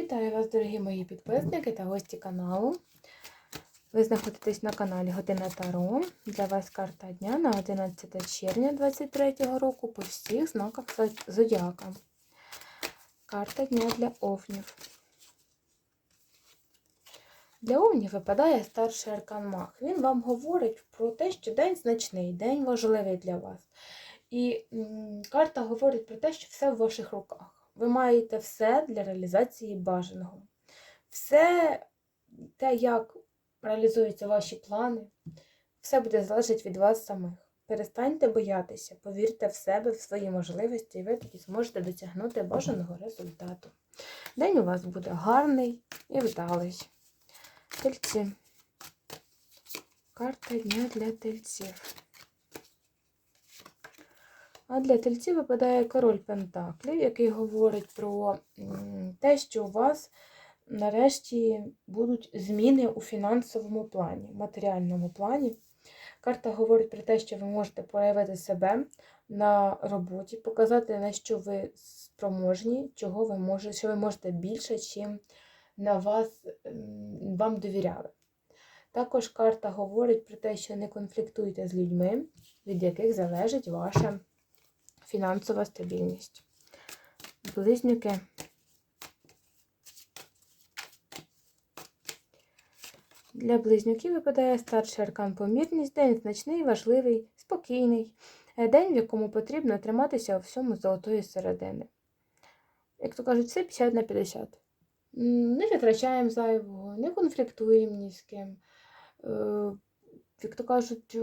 Вітаю вас, дорогі мої підписники та гості каналу. Ви знаходитесь на каналі Година Таро. Для вас карта дня на 11 червня 2023 року по всіх знаках Зодіака. Карта дня для овнів. Для овнів випадає старший аркан Мах. Він вам говорить про те, що день значний, день важливий для вас. І м, карта говорить про те, що все в ваших руках. Ви маєте все для реалізації бажаного. Все те, як реалізуються ваші плани, все буде залежати від вас самих. Перестаньте боятися, повірте в себе, в свої можливості, і ви тоді зможете досягнути бажаного результату. День у вас буде гарний і вдалий. Тельці. Карта дня для тельців. А для тельців випадає король Пентаклів, який говорить про те, що у вас нарешті будуть зміни у фінансовому плані, матеріальному плані. Карта говорить про те, що ви можете проявити себе на роботі, показати, на що ви спроможні, чого ви можете, що ви можете більше, чим на вас вам довіряли. Також карта говорить про те, що не конфліктуйте з людьми, від яких залежить ваша фінансова стабільність. Близнюки. Для близнюків випадає старший аркан помірність, день значний, важливий, спокійний, день, в якому потрібно триматися у всьому золотої середини. Як то кажуть, все 50 на 50. Не витрачаємо зайвого, не конфліктуємо ні з ким. Як то кажуть,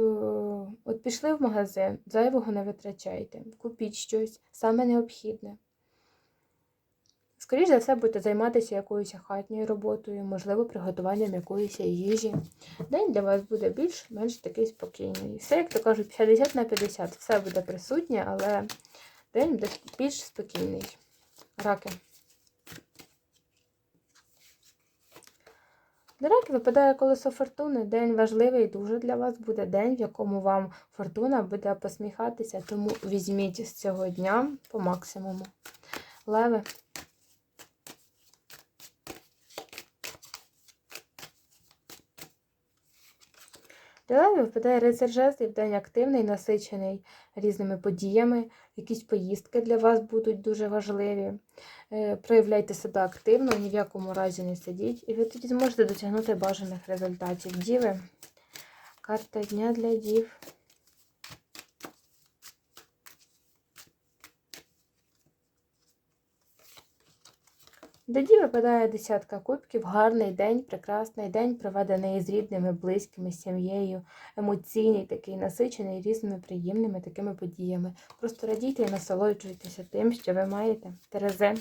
от пішли в магазин, зайвого не витрачайте, купіть щось, саме необхідне. Скоріше за все, будете займатися якоюсь хатньою роботою, можливо, приготуванням якоїсь їжі. День для вас буде більш-менш такий спокійний. Все, як то кажуть, 50 на 50, все буде присутнє, але день буде більш спокійний. Раки. Раків випадає колесо фортуни. День важливий дуже для вас буде день, в якому вам фортуна буде посміхатися, тому візьміть з цього дня по максимуму. Леви. Для левів випадає рицар жезлів, день активний, насичений різними подіями. Якісь поїздки для вас будуть дуже важливі. Проявляйте себе активно, ні в якому разі не сидіть, і ви тоді зможете досягнути бажаних результатів. Діви. Карта дня для дів. Дів випадає десятка кубків, гарний день, прекрасний день, проведений з рідними, близькими, сім'єю, емоційний, такий насичений різними приємними такими подіями. Просто радійте і насолоджуйтеся тим, що ви маєте. Терези.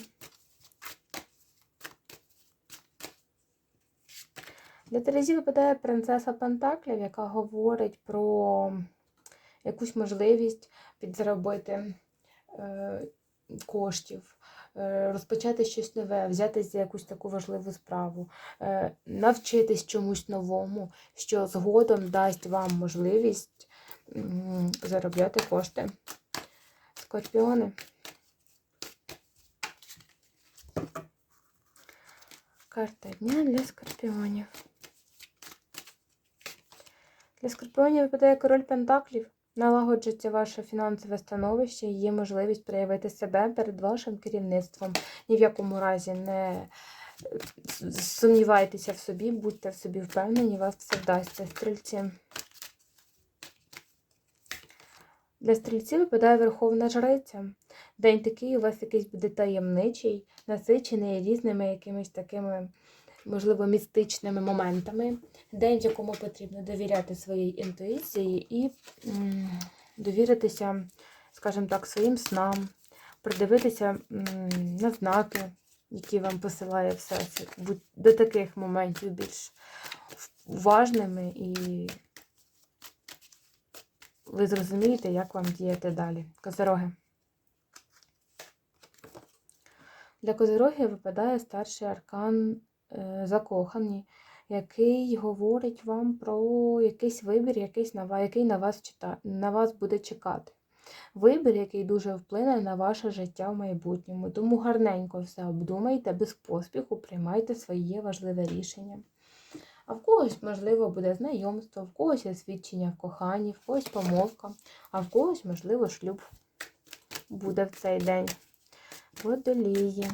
Для Терезі випадає принцеса Пентаклів, яка говорить про якусь можливість підзаробити е, коштів. Розпочати щось нове, взятися за якусь таку важливу справу, навчитись чомусь новому, що згодом дасть вам можливість заробляти кошти. Скорпіони. Карта дня для скорпіонів. Для скорпіонів випадає король Пентаклів. Налагоджується ваше фінансове становище і є можливість проявити себе перед вашим керівництвом. Ні в якому разі не сумнівайтеся в собі, будьте в собі впевнені, вас все вдасться. Стрільці. Для стрільців випадає Верховна Жриця. День такий у вас якийсь буде таємничий, насичений різними якимись такими можливо, містичними моментами. День, в якому потрібно довіряти своїй інтуїції і довіритися, скажімо так, своїм снам, придивитися на знаки, які вам посилає всесвіт. Будь до таких моментів більш уважними і ви зрозумієте, як вам діяти далі. Козероги. Для козирогів випадає старший аркан закохані, який говорить вам про якийсь вибір, якийсь, який на вас, чита, на вас буде чекати. Вибір, який дуже вплине на ваше життя в майбутньому. Тому гарненько все обдумайте, без поспіху приймайте своє важливе рішення. А в когось, можливо, буде знайомство, в когось свідчення в коханні, в когось помовка, а в когось, можливо, шлюб буде в цей день. Водолії.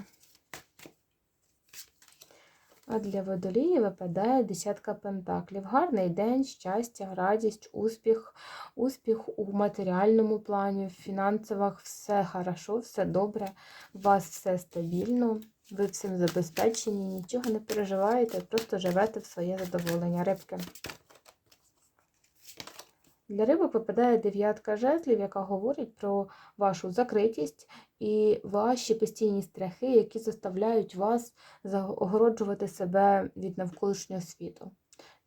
А для водолії випадає десятка пентаклів. Гарний день, щастя, радість, успіх, успіх у матеріальному плані, в фінансових все хорошо, все добре, у вас все стабільно, ви всім забезпечені, нічого не переживаєте, просто живете в своє задоволення. Рибки. Для рибок випадає дев'ятка жезлів, яка говорить про вашу закритість і ваші постійні страхи, які заставляють вас загороджувати себе від навколишнього світу.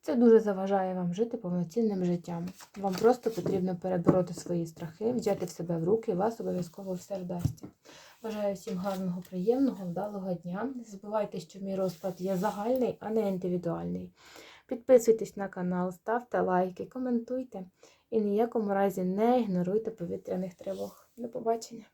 Це дуже заважає вам жити повноцінним життям. Вам просто потрібно перебороти свої страхи, взяти в себе в руки, і вас обов'язково все вдасться. Бажаю всім гарного, приємного, вдалого дня. Не забувайте, що мій розклад є загальний, а не індивідуальний. Підписуйтесь на канал, ставте лайки, коментуйте і ніякому разі не ігноруйте повітряних тривог. До побачення!